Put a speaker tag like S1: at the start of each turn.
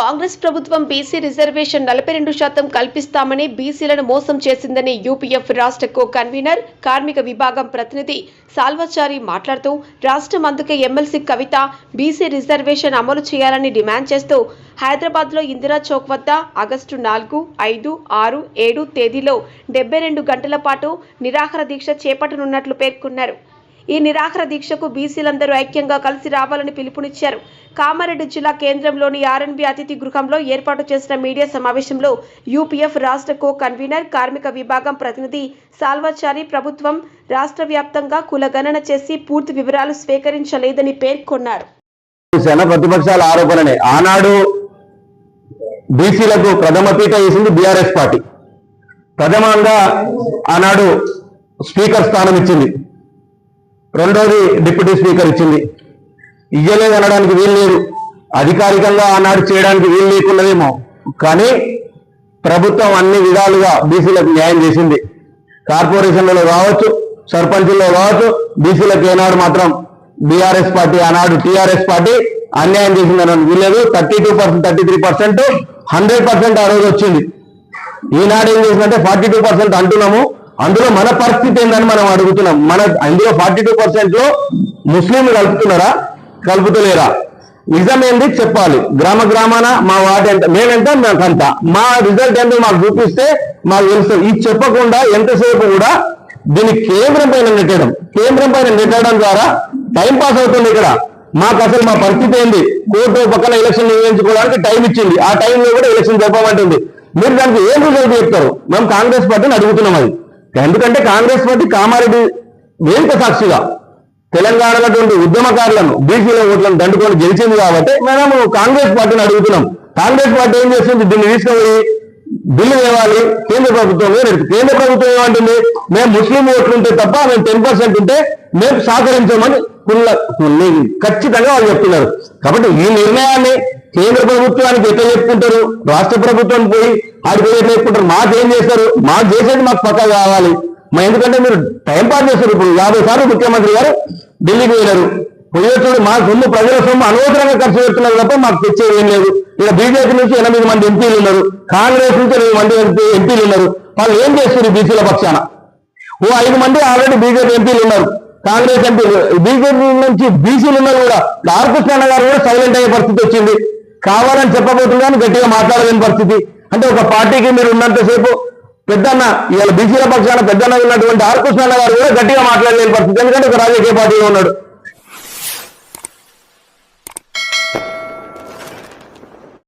S1: కాంగ్రెస్ ప్రభుత్వం BC reservation నలభై రెండు శాతం కల్పిస్తామని బీసీలను మోసం చేసిందని యూపీఎఫ్ రాష్ట్ర కో కన్వీనర్ కార్మిక విభాగం ప్రతినిధి సాల్వచారి మాట్లాడుతూ రాష్ట్రం అందుకే ఎమ్మెల్సీ కవిత బీసీ రిజర్వేషన్ అమలు చేయాలని డిమాండ్ చేస్తూ హైదరాబాద్లో ఇందిరా చౌక్ వద్ద ఆగస్టు నాలుగు ఐదు ఆరు ఏడు తేదీలో డెబ్బై రెండు గంటల పాటు నిరాహార దీక్ష చేపట్టనున్నట్లు పేర్కొన్నారు. ఈ నిరాహార దీక్షకు బీసీలందరూ ఐక్యంగా కలిసి రావాలని పిలుపునిచ్చారు. కామారెడ్డి జిల్లా కేంద్రంలోని ఆర్ఎన్బి అతిథి గృహంలో ఏర్పాటు చేసిన మీడియా సమావేశంలో యూపీఎఫ్ రాష్ట్ర కో కన్వీనర్ కార్మిక విభాగం ప్రతినిధి సాల్వాచారి ప్రభుత్వం రాష్ట్ర వ్యాప్తంగా కులగణన చేసి పూర్తి వివరాలు స్వీకరించలేదని పేర్కొన్నారు.
S2: ప్రతిపక్షాల ఆరోపణనే ఆనాడు బీసీలకు ప్రథమ పీట వేసింది బీఆర్ఎస్ పార్టీ. ప్రథమంగా ఆనాడు స్పీకర్ స్థానం ఇచ్చింది. రెండోది డిప్యూటీ స్పీకర్ ఇచ్చింది. ఇయ్యలేదు అనడానికి వీలు లేదు. అధికారికంగా ఆనాడు చేయడానికి వీలు లేకున్నదేమో. కానీ ప్రభుత్వం అన్ని విధాలుగా బీసీలకు న్యాయం చేసింది. కార్పొరేషన్లలో కావచ్చు సర్పంచుల్లో కావచ్చు బీసీలకు ఏనాడు మాత్రం బీఆర్ఎస్ పార్టీ ఆనాడు టీఆర్ఎస్ పార్టీ అన్యాయం చేసిందని వీలేదు thirty two percent thirty three percent hundred percent ఆ రోజు వచ్చింది. ఈనాడు ఏం చేసిందంటే ఫార్టీ టూ పర్సెంట్ అంటున్నాము. అందులో మన పరిస్థితి ఏందని మనం అడుగుతున్నాం. మన అందులో ఫార్టీ టూ పర్సెంట్లో ముస్లింలు కలుపుతున్నారా? కలుపుతలేరా? నిజం ఏంది చెప్పాలి. గ్రామ గ్రామాన మా వార్డు ఎంత? మేమెంత మాకంత మా రిజల్ట్ ఎంత మాకు చూపిస్తే మాకు తెలుస్తుంది ఇది చెప్పకుండా ఎంతసేపు కూడా దీన్ని కేంద్రం పైన నెట్టడం. కేంద్రం పైన నెట్టడం ద్వారా టైం పాస్ అవుతుంది ఇక్కడ. మాకు అసలు మా పరిస్థితి ఏంది? కోర్టు పక్కన ఎలక్షన్ నిర్వహించుకోవడానికి టైం ఇచ్చింది. ఆ టైంలో కూడా ఎలక్షన్ జరపమంటుంది. మీరు దానికి ఏం రిజల్ట్ చెప్తారు? మేము కాంగ్రెస్ పార్టీని అడుగుతున్నాం అది. ఎందుకంటే కాంగ్రెస్ పార్టీ కామారెడ్డి వేదిక సాక్షిగా తెలంగాణలోటువంటి ఉద్యమకారులను బీసీల ఓట్లను దండుకొని గెలిచింది కాబట్టి మేము కాంగ్రెస్ పార్టీని అడుగుతున్నాం. కాంగ్రెస్ పార్టీ ఏం చేస్తుంది? దీన్ని తీసుకుపోయి బిల్లు తేవాలి కేంద్ర ప్రభుత్వం వేరే కేంద్ర ప్రభుత్వం ఏమంటుంది? మేము ముస్లిం ఓట్లు ఉంటే తప్ప మేము టెన్ పర్సెంట్ ఉంటే మేము సహకరించమని ఖచ్చితంగా వాళ్ళు చెప్తున్నారు. కాబట్టి ఈ నిర్ణయాన్ని కేంద్ర ప్రభుత్వానికి ఎట్లా చెప్పుకుంటారు? రాష్ట్ర ప్రభుత్వం పోయి ఆడికి ఎట్లా చెప్పుకుంటారు? ఏం చేస్తారు? మాకు చేసేది మాకు పక్కా కావాలి. మా ఎందుకంటే మీరు టైం పాస్ చేస్తారు ఇప్పుడు. యాభై సార్లు ముఖ్యమంత్రి గారు ఢిల్లీకి వెళ్ళారు పోయేటప్పుడు మా సొమ్ము ప్రజల సొమ్ము అనవసరంగా ఖర్చు పెడుతున్నారు తప్ప మాకు తెచ్చేది ఏం లేదు. ఇక్కడ బీజేపీ నుంచి ఎనిమిది మంది ఎంపీలు ఉన్నారు. కాంగ్రెస్ నుంచి ఎనిమిది మంది ఎంపీలు ఉన్నారు. వాళ్ళు ఏం చేస్తారు బీసీల పక్షాన? ఓ ఐదు మంది ఆల్రెడీ బీజేపీ ఎంపీలు ఉన్నారు. కాంగ్రెస్ ఎంపీలు బీజేపీ నుంచి బీసీలు ఉన్నారు కూడా. లార్కృష్ణ గారు కూడా సైలెంట్ అయ్యే పరిస్థితి వచ్చింది. కావాలని చెప్పబోతున్నాను గట్టిగా మాట్లాడలేని పరిస్థితి. అంటే ఒక పార్టీకి మీరు ఉన్నంతసేపు పెద్దన్న ఇవాళ బీసీల పక్షాన పెద్దన్న ఉన్నటువంటి ఆర్ కృష్ణన్న గారు కూడా గట్టిగా మాట్లాడలేని పరిస్థితి. ఎందుకంటే ఒక రాజకీయ పార్టీలో ఉన్నాడు.